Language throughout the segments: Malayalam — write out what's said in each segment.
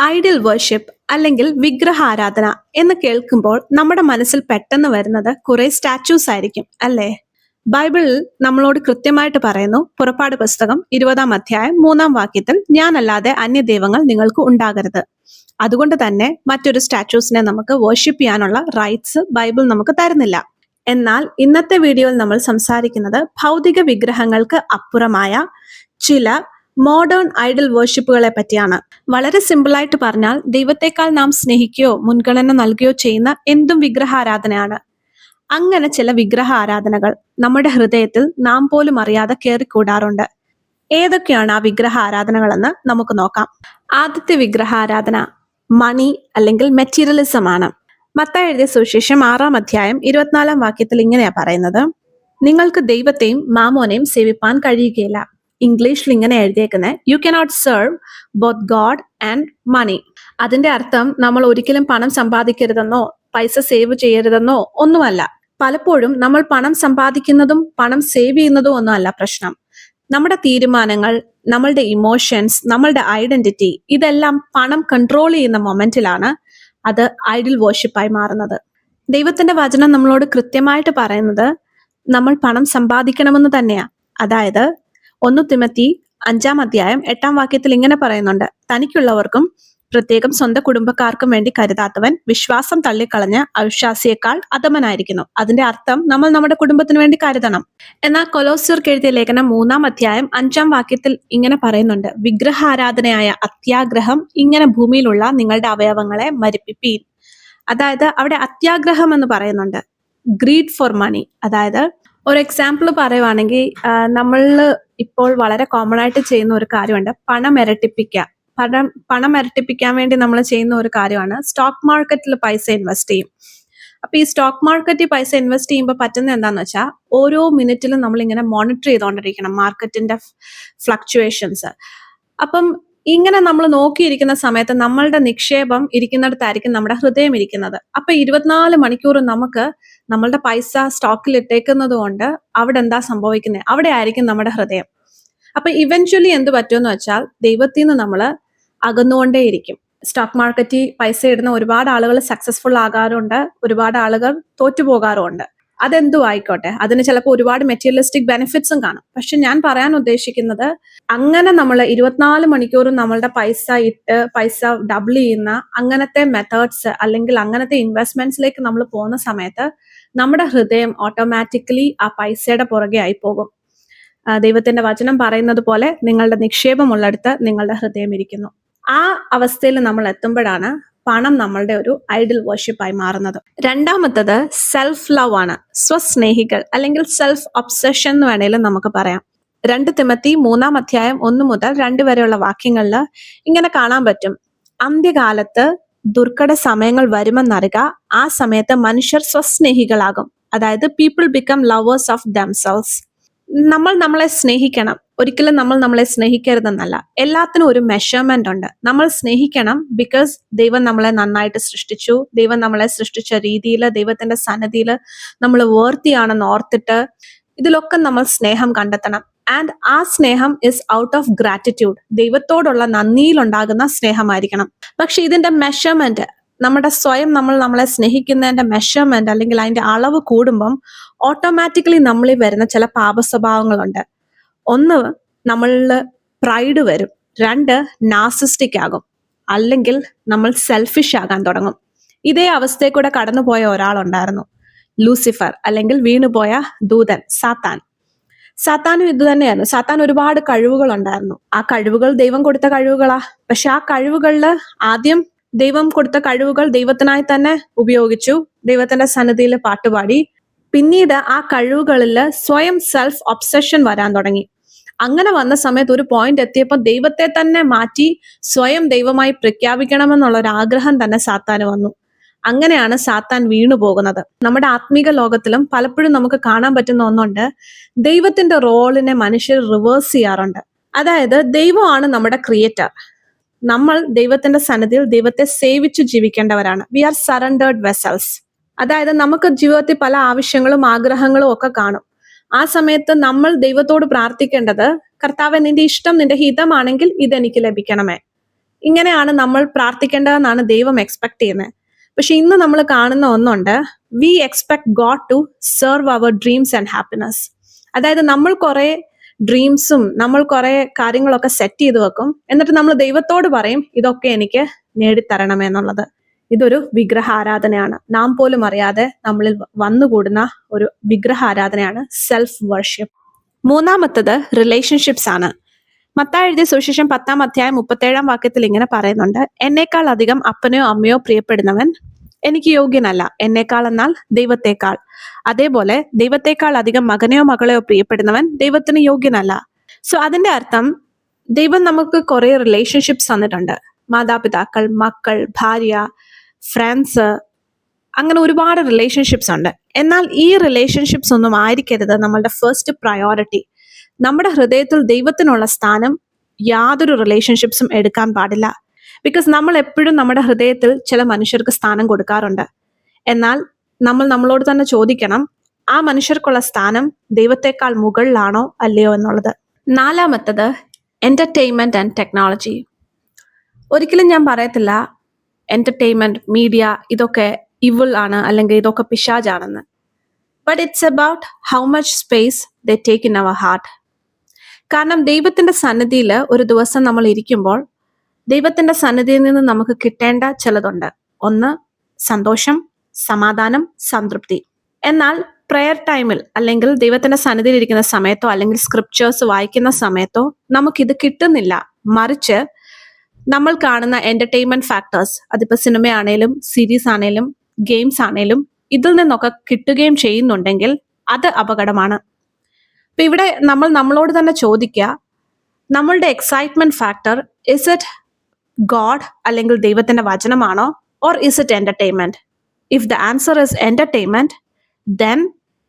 ഐഡിയൽ വർഷിപ്പ് അല്ലെങ്കിൽ വിഗ്രഹാരാധന എന്ന് കേൾക്കുമ്പോൾ നമ്മുടെ മനസ്സിൽ പെട്ടെന്ന് വരുന്നത് കുറെ സ്റ്റാച്യൂസ് ആയിരിക്കും അല്ലേ? ബൈബിളിൽ നമ്മളോട് കൃത്യമായിട്ട് പറയുന്നു പുറപ്പാട് പുസ്തകം ഇരുപതാം അധ്യായം മൂന്നാം വാക്യത്തിൽ ഞാനല്ലാതെ അന്യദൈവങ്ങൾ നിങ്ങൾക്ക് ഉണ്ടാകരുത്. അതുകൊണ്ട് തന്നെ മറ്റൊരു സ്റ്റാച്യൂസിനെ നമുക്ക് വേർഷിപ്പ് ചെയ്യാനുള്ള റൈറ്റ്സ് ബൈബിൾ നമുക്ക് തരുന്നില്ല. എന്നാൽ ഇന്നത്തെ വീഡിയോയിൽ നമ്മൾ സംസാരിക്കുന്നത് ഭൗതിക വിഗ്രഹങ്ങൾക്ക് അപ്പുറമായ ചില മോഡേൺ ഐഡൽ വേർഷിപ്പുകളെ പറ്റിയാണ്. വളരെ സിമ്പിളായിട്ട് പറഞ്ഞാൽ ദൈവത്തെക്കാൾ നാം സ്നേഹിക്കുകയോ മുൻഗണന നൽകുകയോ ചെയ്യുന്ന എന്തും വിഗ്രഹാരാധനയാണ്. അങ്ങനെ ചില വിഗ്രഹ ആരാധനകൾ നമ്മുടെ ഹൃദയത്തിൽ നാം പോലും അറിയാതെ കയറിക്കൂടാറുണ്ട് ഏതൊക്കെയാണ് ആ വിഗ്രഹ ആരാധനകളെന്ന് നമുക്ക് നോക്കാം. ആദ്യത്തെ വിഗ്രഹ ആരാധന മണി അല്ലെങ്കിൽ മെറ്റീരിയലിസം ആണ്. മത്ത എഴുതിയ സുവിശേഷം ആറാം അധ്യായം ഇരുപത്തിനാലാം വാക്യത്തിൽ ഇങ്ങനെയാ പറയുന്നത്. നിങ്ങൾക്ക് ദൈവത്തെയും മാമോനെയും സേവിപ്പാൻ കഴിയുകയില്ല. ഇംഗ്ലീഷിൽ ഇങ്ങനെ എഴുതിയേക്കുന്നത് you cannot serve both God and money അതിന്റെ അർത്ഥം നമ്മൾ ഒരിക്കലും പണം സമ്പാദിക്കരുതെന്നോ പൈസ സേവ് ചെയ്യരുതെന്നോ ഒന്നുമല്ല. പലപ്പോഴും നമ്മൾ പണം സമ്പാദിക്കുന്നതും പണം സേവ് ചെയ്യുന്നതും ഒന്നുമല്ല പ്രശ്നം. നമ്മുടെ തീരുമാനങ്ങൾ നമ്മളുടെ ഇമോഷൻസ് നമ്മളുടെ ഐഡന്റിറ്റി ഇതെല്ലാം പണം കൺട്രോൾ ചെയ്യുന്ന മൊമെന്റിലാണ് അത് ഐഡിൽ വർഷിപ്പായി മാറുന്നത്. ദൈവത്തിന്റെ വചനം നമ്മളോട് കൃത്യമായിട്ട് പറയുന്നത് നമ്മൾ പണം സമ്പാദിക്കണമെന്ന് തന്നെയാണ് അതായത് ഒന്ന് തിമത്തി അഞ്ചാം അധ്യായം എട്ടാം വാക്യത്തിൽ ഇങ്ങനെ പറയുന്നുണ്ട്. തനിക്കുള്ളവർക്കും പ്രത്യേകം സ്വന്തം കുടുംബക്കാർക്കും വേണ്ടി കരുതാത്തവൻ വിശ്വാസം തള്ളിക്കളഞ്ഞ് അവിശ്വാസിയേക്കാൾ അധമനായിരിക്കുന്നു. അതിന്റെ അർത്ഥം നമ്മൾ നമ്മുടെ കുടുംബത്തിന് വേണ്ടി കരുതണം. എന്നാൽ കൊലോസ്യർക്ക് എഴുതിയ ലേഖനം മൂന്നാം അധ്യായം അഞ്ചാം വാക്യത്തിൽ ഇങ്ങനെ പറയുന്നുണ്ട്. വിഗ്രഹാരാധനയായ അത്യാഗ്രഹം ഇങ്ങനെ ഭൂമിയിലുള്ള നിങ്ങളുടെ അവയവങ്ങളെ മരിപ്പിപ്പീൻ അതായത് അവിടെ അത്യാഗ്രഹം എന്ന് പറയുന്നുണ്ട്. Greed for money. അതായത് ഒരു എക്സാമ്പിൾ പറയുവാണെങ്കിൽ നമ്മൾ ഇപ്പോൾ വളരെ കോമൺ ആയിട്ട് ചെയ്യുന്ന ഒരു കാര്യമുണ്ട്. പണം ഇരട്ടിപ്പിക്കുക പണം പണം ഇരട്ടിപ്പിക്കാൻ വേണ്ടി നമ്മൾ ചെയ്യുന്ന ഒരു കാര്യമാണ് സ്റ്റോക്ക് മാർക്കറ്റിൽ പൈസ ഇൻവെസ്റ്റ് ചെയ്യും. അപ്പൊ ഈ സ്റ്റോക്ക് മാർക്കറ്റിൽ പൈസ ഇൻവെസ്റ്റ് ചെയ്യുമ്പോൾ പറ്റുന്ന എന്താണെന്ന് വെച്ചാൽ ഓരോ മിനിറ്റിലും നമ്മൾ ഇങ്ങനെ മോണിറ്റർ ചെയ്തുകൊണ്ടിരിക്കണം മാർക്കറ്റിന്റെ ഫ്ലക്ച്വേഷൻസ് അപ്പം ഇങ്ങനെ നമ്മൾ നോക്കിയിരിക്കുന്ന സമയത്ത് നമ്മളുടെ നിക്ഷേപം ഇരിക്കുന്നിടത്തായിരിക്കും നമ്മുടെ ഹൃദയം ഇരിക്കുന്നത്. അപ്പൊ ഇരുപത്തിനാല് മണിക്കൂർ നമുക്ക് നമ്മളുടെ പൈസ സ്റ്റോക്കിൽ ഇട്ടേക്കുന്നത് കൊണ്ട് അവിടെ എന്താ സംഭവിക്കുന്നത് അവിടെ ആയിരിക്കും നമ്മുടെ ഹൃദയം. അപ്പൊ ഇവൻച്വലി എന്ത് പറ്റുമെന്ന് വെച്ചാൽ ദൈവത്തിൽ നിന്ന് നമ്മൾ അകന്നുകൊണ്ടേയിരിക്കും സ്റ്റോക്ക് മാർക്കറ്റിൽ പൈസ ഇടുന്ന ഒരുപാട് ആളുകൾ സക്സസ്ഫുൾ ആകാറുണ്ട്. ഒരുപാട് ആളുകൾ തോറ്റുപോകാറുമുണ്ട്. അതെന്തു ആയിക്കോട്ടെ. അതിന് ചിലപ്പോൾ ഒരുപാട് മെറ്റീരിയലിസ്റ്റിക് ബെനിഫിറ്റ്സും കാണും. പക്ഷെ ഞാൻ പറയാൻ ഉദ്ദേശിക്കുന്നത് അങ്ങനെ നമ്മൾ ഇരുപത്തിനാല് മണിക്കൂറും നമ്മളുടെ പൈസ ഇട്ട് പൈസ ഡബിൾ ചെയ്യുന്ന അങ്ങനത്തെ മെത്തേഡ്സ് അല്ലെങ്കിൽ അങ്ങനത്തെ ഇൻവെസ്റ്റ്മെന്റ്സിലേക്ക് നമ്മൾ പോകുന്ന സമയത്ത് നമ്മുടെ ഹൃദയം ഓട്ടോമാറ്റിക്കലി ആ പൈസയുടെ പുറകെ ആയി പോകും. ദൈവത്തിന്റെ വചനം പറയുന്നത് പോലെ നിങ്ങളുടെ നിക്ഷേപം ഉള്ളടുത്ത് നിങ്ങളുടെ ഹൃദയം ഇരിക്കുന്നു. ആ അവസ്ഥയിൽ നമ്മൾ എത്തുമ്പോഴാണ് പണം നമ്മളുടെ ഒരു ഐഡൽ വർഷിപ്പായി മാറുന്നത്. രണ്ടാമത്തത് സെൽഫ് ലവ് ആണ്. സ്വസ്നേഹികൾ അല്ലെങ്കിൽ സെൽഫ് ഒബ്സഷൻ എന്ന് വേണേലും നമുക്ക് പറയാം. രണ്ട് തിമത്തി മൂന്നാം അധ്യായം ഒന്ന് മുതൽ രണ്ട് വരെയുള്ള വാക്യങ്ങളിൽ ഇങ്ങനെ കാണാൻ പറ്റും. അന്ത്യകാലത്ത് ദുർഘട സമയങ്ങൾ വരുമെന്നറിയുക ആ സമയത്ത് മനുഷ്യർ സ്വസ്നേഹികളാകും. അതായത് people become lovers of themselves നമ്മൾ നമ്മളെ സ്നേഹിക്കണം. ഒരിക്കലും നമ്മൾ നമ്മളെ സ്നേഹിക്കരുതെന്നല്ല. എല്ലാത്തിനും ഒരു മെഷർമെന്റ് ഉണ്ട്. നമ്മൾ സ്നേഹിക്കണം ബിക്കോസ് ദൈവം നമ്മളെ നന്നായിട്ട് സൃഷ്ടിച്ചു. ദൈവം നമ്മളെ സൃഷ്ടിച്ച രീതിയിൽ ദൈവത്തിന്റെ സന്നദ്ധിയിൽ നമ്മൾ വേർത്തിയാണെന്ന് ഓർത്തിട്ട് ഇതിലൊക്കെ നമ്മൾ സ്നേഹം കണ്ടെത്തണം. ആൻഡ് ആ സ്നേഹം ഇസ് ഔട്ട് ഓഫ് ഗ്രാറ്റിറ്റ്യൂഡ് ദൈവത്തോടുള്ള നന്ദിയിലുണ്ടാകുന്ന സ്നേഹമായിരിക്കണം. പക്ഷെ ഇതിന്റെ മെഷർമെന്റ് നമ്മുടെ സ്വയം നമ്മൾ നമ്മളെ സ്നേഹിക്കുന്നതിന്റെ മെഷർമെന്റ് അല്ലെങ്കിൽ അതിന്റെ അളവ് കൂടുമ്പം ഓട്ടോമാറ്റിക്കലി നമ്മളിൽ വരുന്ന ചില പാപ സ്വഭാവങ്ങളുണ്ട് ഒന്ന് നമ്മളിൽ പ്രൈഡ് വരും. രണ്ട് നാസിസ്റ്റിക് ആകും. അല്ലെങ്കിൽ നമ്മൾ സെൽഫിഷ് ആകാൻ തുടങ്ങും. ഇതേ അവസ്ഥയിൽ കൂടെ കടന്നുപോയ ഒരാളുണ്ടായിരുന്നു. ലൂസിഫർ അല്ലെങ്കിൽ വീണുപോയ ദൂതൻ സാത്താൻ. സാത്താനും ഇത് തന്നെയായിരുന്നു. സാത്താൻ ഒരുപാട് കഴിവുകൾ ഉണ്ടായിരുന്നു ആ കഴിവുകൾ ദൈവം കൊടുത്ത കഴിവുകളാ. പക്ഷെ ആ കഴിവുകളിൽ ആദ്യം ദൈവം കൊടുത്ത കഴിവുകൾ ദൈവത്തിനായി തന്നെ ഉപയോഗിച്ചു. ദൈവത്തിന്റെ സന്നിധിയിൽ പാട്ടുപാടി. പിന്നീട് ആ കഴിവുകളിൽ സ്വയം സെൽഫ് ഒബ്സഷൻ വരാൻ തുടങ്ങി. അങ്ങനെ വന്ന സമയത്ത് ഒരു പോയിന്റ് എത്തിയപ്പോൾ ദൈവത്തെ തന്നെ മാറ്റി സ്വയം ദൈവമായി പ്രഖ്യാപിക്കണമെന്നുള്ള ഒരു ആഗ്രഹം തന്നെ സാത്താന് വന്നു. അങ്ങനെയാണ് സാത്താൻ വീണു പോകുന്നത്. നമ്മുടെ ആത്മീക ലോകത്തിലും പലപ്പോഴും നമുക്ക് കാണാൻ പറ്റുന്ന ഒന്നുണ്ട്. ദൈവത്തിന്റെ റോളിനെ മനുഷ്യർ റിവേഴ്സ് ചെയ്യാറുണ്ട്. അതായത് ദൈവമാണ് നമ്മുടെ ക്രിയേറ്റർ നമ്മൾ ദൈവത്തിന്റെ സന്നദ്ധിയിൽ ദൈവത്തെ സേവിച്ചു ജീവിക്കേണ്ടവരാണ്. വി ആർ സറണ്ടേർഡ് വെസൽസ് അതായത് നമുക്ക് ജീവിതത്തിൽ പല ആവശ്യങ്ങളും ആഗ്രഹങ്ങളും ഒക്കെ കാണും. ആ സമയത്ത് നമ്മൾ ദൈവത്തോട് പ്രാർത്ഥിക്കേണ്ടത് കർത്താവ് നിന്റെ ഇഷ്ടം നിന്റെ ഹിതമാണെങ്കിൽ ഇതെനിക്ക് ലഭിക്കണമേ. ഇങ്ങനെയാണ് നമ്മൾ പ്രാർത്ഥിക്കേണ്ടതെന്നാണ് ദൈവം എക്സ്പെക്ട് ചെയ്യുന്നത്. പക്ഷെ ഇന്ന് നമ്മൾ കാണുന്ന ഒന്നുണ്ട് we expect God to serve our dreams and happiness അതായത് നമ്മൾ കുറെ ഡ്രീംസും നമ്മൾ കുറെ കാര്യങ്ങളൊക്കെ സെറ്റ് ചെയ്ത് വെക്കും. എന്നിട്ട് നമ്മൾ ദൈവത്തോട് പറയും ഇതൊക്കെ എനിക്ക് നേടിത്തരണമെന്നുള്ളത് ഇതൊരു വിഗ്രഹാരാധനയാണ്. നാം പോലും അറിയാതെ നമ്മളിൽ വന്നുകൂടുന്ന ഒരു വിഗ്രഹാരാധനയാണ് സെൽഫ് വർഷിപ്പ് മൂന്നാമത്തത് റിലേഷൻഷിപ്സ് ആണ്. മത്താ എഴുതിയ സുവിശേഷം പത്താം അധ്യായം മുപ്പത്തേഴാം വാക്യത്തിൽ ഇങ്ങനെ പറയുന്നുണ്ട്. എന്നേക്കാൾ അധികം അപ്പനെയോ അമ്മയോ പ്രിയപ്പെടുന്നവൻ എനിക്ക് യോഗ്യനല്ല. എന്നേക്കാൾ എന്നാൽ ദൈവത്തെക്കാൾ. അതേപോലെ ദൈവത്തെക്കാൾ അധികം മകനെയോ മകളെയോ പ്രിയപ്പെടുന്നവൻ ദൈവത്തിന് യോഗ്യനല്ല. സോ അതിന്റെ അർത്ഥം ദൈവം നമുക്ക് കുറെ റിലേഷൻഷിപ്സ് തന്നിട്ടുണ്ട്. മാതാപിതാക്കൾ മക്കൾ ഭാര്യ ഫ്രണ്ട്സ് അങ്ങനെ ഒരുപാട് റിലേഷൻഷിപ്സ് ഉണ്ട്. എന്നാൽ ഈ റിലേഷൻഷിപ്സ് ഒന്നും ആയിരിക്കരുത്. നമ്മളുടെ ഫസ്റ്റ് പ്രയോറിറ്റി നമ്മുടെ ഹൃദയത്തിൽ ദൈവത്തിനുള്ള സ്ഥാനം യാതൊരു റിലേഷൻഷിപ്സും എടുക്കാൻ പാടില്ല. ബിക്കോസ് നമ്മൾ എപ്പോഴും നമ്മുടെ ഹൃദയത്തിൽ ചില മനുഷ്യർക്ക് സ്ഥാനം കൊടുക്കാറുണ്ട്. എന്നാൽ നമ്മൾ നമ്മളോട് തന്നെ ചോദിക്കണം ആ മനുഷ്യർക്കുള്ള സ്ഥാനം ദൈവത്തെക്കാൾ മുകളിലാണോ അല്ലയോ എന്നുള്ളത്. നാലാമത്തത് എന്റർടൈൻമെന്റ് ആൻഡ് ടെക്നോളജി ഒരിക്കലും ഞാൻ പറയത്തില്ല എന്റർടൈൻമെന്റ് മീഡിയ ഇതൊക്കെ ഇവിൾ ആണ് അല്ലെങ്കിൽ ഇതൊക്കെ പിശാജാണെന്ന് but it's about how much space they take in our heart കാരണം ദൈവത്തിന്റെ സന്നിധിയിൽ ഒരു ദിവസം നമ്മൾ ഇരിക്കുമ്പോൾ ദൈവത്തിന്റെ സന്നിധിയിൽ നിന്ന് നമുക്ക് കിട്ടേണ്ട ചിലതുണ്ട്. ഒന്ന് സന്തോഷം സമാധാനം സംതൃപ്തി. എന്നാൽ പ്രെയർ ടൈമിൽ അല്ലെങ്കിൽ ദൈവത്തിന്റെ സന്നിധിയിൽ ഇരിക്കുന്ന സമയത്തോ അല്ലെങ്കിൽ സ്ക്രിപ്റ്റേഴ്സ് വായിക്കുന്ന സമയത്തോ നമുക്കിത് കിട്ടുന്നില്ല. മറിച്ച് നമ്മൾ കാണുന്ന എന്റർടൈൻമെന്റ് ഫാക്ടേഴ്സ് അതിപ്പോ സിനിമയാണേലും സീരീസ് ആണേലും ഗെയിംസ് ആണേലും ഇതിൽ നിന്നൊക്കെ കിട്ടുകയും ചെയ്യുന്നുണ്ടെങ്കിൽ അത് അപകടമാണ്. ഇപ്പൊ ഇവിടെ നമ്മൾ നമ്മളോട് തന്നെ ചോദിക്കുക നമ്മളുടെ excitement factor is it God അല്ലെങ്കിൽ ദൈവത്തിന്റെ വചനമാണോ or is it entertainment if the answer is entertainment then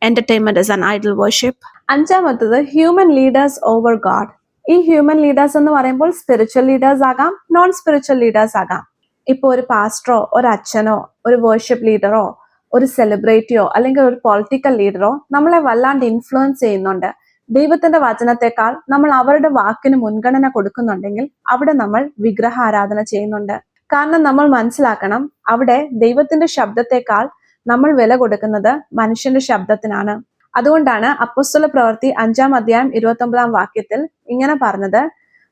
entertainment is an idol worship അഞ്ചാമത്തത് ഹ്യൂമൻ ലീഡേഴ്സ് ഓവർ ഗോഡ് ഈ ഹ്യൂമൻ ലീഡേഴ്സ് എന്ന് പറയുമ്പോൾ സ്പിരിച്വൽ ലീഡേഴ്സ് ആകാം നോൺ സ്പിരിച്വൽ ലീഡേഴ്സ് ആകാം. ഇപ്പൊ ഒരു പാസ്റ്ററോ ഒരു അച്ഛനോ ഒരു വേർഷിപ്പ് ലീഡറോ ഒരു സെലിബ്രിറ്റിയോ അല്ലെങ്കിൽ ഒരു പൊളിറ്റിക്കൽ ലീഡറോ നമ്മളെ വല്ലാണ്ട് ഇൻഫ്ലുവൻസ് ചെയ്യുന്നുണ്ട്. ദൈവത്തിന്റെ വചനത്തെക്കാൾ നമ്മൾ അവരുടെ വാക്കിന് മുൻഗണന കൊടുക്കുന്നുണ്ടെങ്കിൽ അവിടെ നമ്മൾ വിഗ്രഹാരാധന ചെയ്യുന്നുണ്ട്. കാരണം നമ്മൾ മനസ്സിലാക്കണം അവിടെ ദൈവത്തിന്റെ ശബ്ദത്തെക്കാൾ നമ്മൾ വില കൊടുക്കുന്നത് മനുഷ്യന്റെ ശബ്ദത്തിനാണ്. അതുകൊണ്ടാണ് അപ്പുസ്തല പ്രവൃത്തി അഞ്ചാം അധ്യായം ഇരുപത്തി ഒമ്പതാം വാക്യത്തിൽ ഇങ്ങനെ പറഞ്ഞത്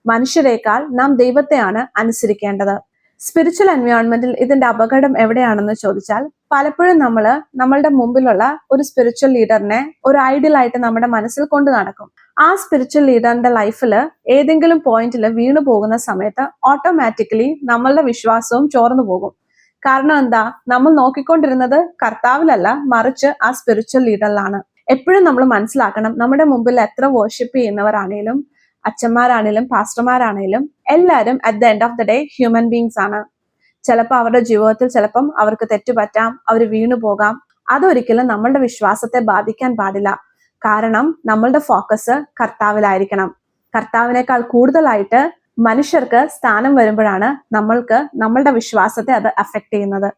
മനുഷ്യരെക്കാൾ നാം ദൈവത്തെയാണ് അനുസരിക്കേണ്ടത്. സ്പിരിച്വൽ എൻവയോൺമെന്റിൽ ഇതിന്റെ അപകടം എവിടെയാണെന്ന് ചോദിച്ചാൽ പലപ്പോഴും നമ്മൾ നമ്മളുടെ മുമ്പിലുള്ള ഒരു സ്പിരിച്വൽ ലീഡറിനെ ഒരു ഐഡിയൽ ആയിട്ട് നമ്മുടെ മനസ്സിൽ കൊണ്ടു നടക്കും. ആ സ്പിരിച്വൽ ലീഡറിന്റെ ലൈഫിൽ ഏതെങ്കിലും പോയിന്റിൽ വീണു പോകുന്ന സമയത്ത് ഓട്ടോമാറ്റിക്കലി നമ്മളുടെ വിശ്വാസവും ചോർന്നു പോകും. കാരണം എന്താ? നമ്മൾ നോക്കിക്കൊണ്ടിരുന്നത് കർത്താവിലല്ല മറിച്ച് ആ സ്പിരിച്വൽ ലീഡറിലാണ് എപ്പോഴും നമ്മൾ മനസ്സിലാക്കണം നമ്മുടെ മുമ്പിൽ എത്ര വർഷിപ്പ് ചെയ്യുന്നവരാണേലും അച്ഛന്മാരാണേലും പാസ്റ്റർമാരാണേലും എല്ലാവരും at the end of the day human beings ആണ്. ചിലപ്പോൾ അവരുടെ ജീവിതത്തിൽ ചിലപ്പം അവർക്ക് തെറ്റുപറ്റാം അവർ വീണു പോകാം. അതൊരിക്കലും നമ്മളുടെ വിശ്വാസത്തെ ബാധിക്കാൻ പാടില്ല. കാരണം നമ്മളുടെ ഫോക്കസ് കർത്താവിലായിരിക്കണം. കർത്താവിനേക്കാൾ കൂടുതലായിട്ട് മനുഷ്യർക്ക് സ്ഥാനം വരുമ്പോഴാണ് നമ്മൾക്ക് നമ്മളുടെ വിശ്വാസത്തെ അത് അഫക്ട് ചെയ്യുന്നത്.